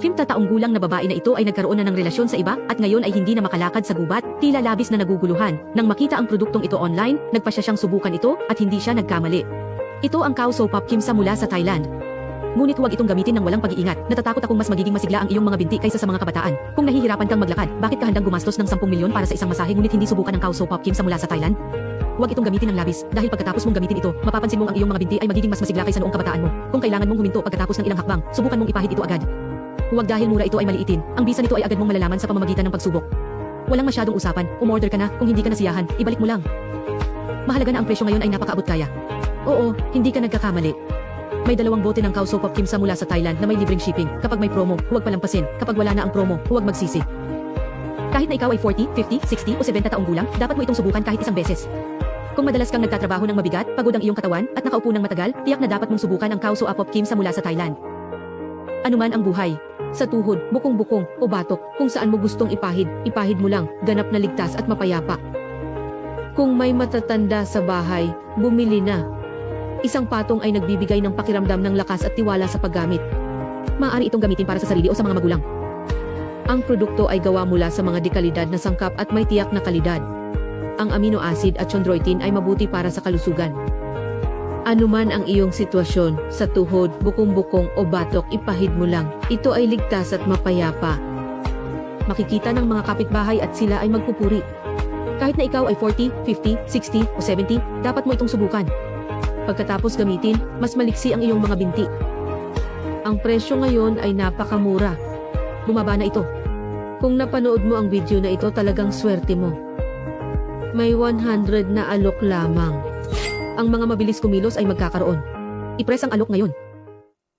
50 taong gulang na babae na ito ay nagkaroon na ng relasyon sa iba at ngayon ay hindi na makalakad sa gubat, tila labis na naguguluhan. Nang makita ang produktong ito online, nagpa siya siyang subukan ito at hindi siya nagkamali. Ito ang Kao Soap Kimsa mula sa Thailand. Ngunit huwag itong gamitin ng walang pag-iingat. Natatakot akong mas magiging masigla ang iyong mga binti kaysa sa mga kabataan. Kung nahihirapan kang maglakad, bakit ka handang gumastos ng 10 milyon para sa isang masahe ngunit hindi subukan ang Kao Soap Kimsa mula sa Thailand? Huwag itong gamitin ng labis dahil pagkatapos mong gamitin ito, mapapansin mong ang iyong mga binti ay magiging mas masigla kaysa noong kabataan mo. Kung kailangan mong huminto pagkatapos ng ilang hakbang, subukan mong ipahid ito agad. Huwag dahil mura ito ay maliitin. Ang bisa nito ay agad mong malalaman sa pamamagitan ng pagsubok. Walang masyadong usapan. Umorder ka na, kung hindi ka nasiyahan, ibalik mo lang. Mahalaga na ang presyo ngayon ay napakaabot kaya. Oo, hindi ka nagkakamali. May dalawang bote ng Kao Soap of Kimsa mula sa Thailand na may libreng shipping. Kapag may promo, huwag palampasin. Kapag wala na ang promo, huwag magsisi. Kahit na ikaw ay 40, 50, 60 o 70 taong gulang, dapat mo itong subukan kahit isang beses. Kung madalas kang nagtatrabaho ng mabigat, pagod ang iyong katawan, at nakaupo ng matagal, tiyak na dapat mong subukan ang Kao Soap of Kimsa mula sa Thailand. Anuman ang buhay, sa tuhod, bukong-bukong, o batok, kung saan mo gustong ipahid, ipahid mo lang, ganap na ligtas at mapayapa. Kung may matatanda sa bahay, bumili na. Isang patong ay nagbibigay ng pakiramdam ng lakas at tiwala sa paggamit. Maaari itong gamitin para sa sarili o sa mga magulang. Ang produkto ay gawa mula sa mga dekalidad na sangkap at may tiyak na kalidad. Ang amino acid at chondroitin ay mabuti para sa kalusugan. Anuman ang iyong sitwasyon, sa tuhod, bukong-bukong o batok, ipahid mo lang. Ito ay ligtas at mapayapa. Makikita ng mga kapitbahay at sila ay magpupuri. Kahit na ikaw ay 40, 50, 60 o 70, dapat mo itong subukan. Pagkatapos gamitin, mas maliksi ang iyong mga binti. Ang presyo ngayon ay napakamura. Bumaba na ito. Kung napanood mo ang video na ito talagang swerte mo. May 100 na alok lamang. Ang mga mabilis kumilos ay magkakaroon. I-press ang alok ngayon.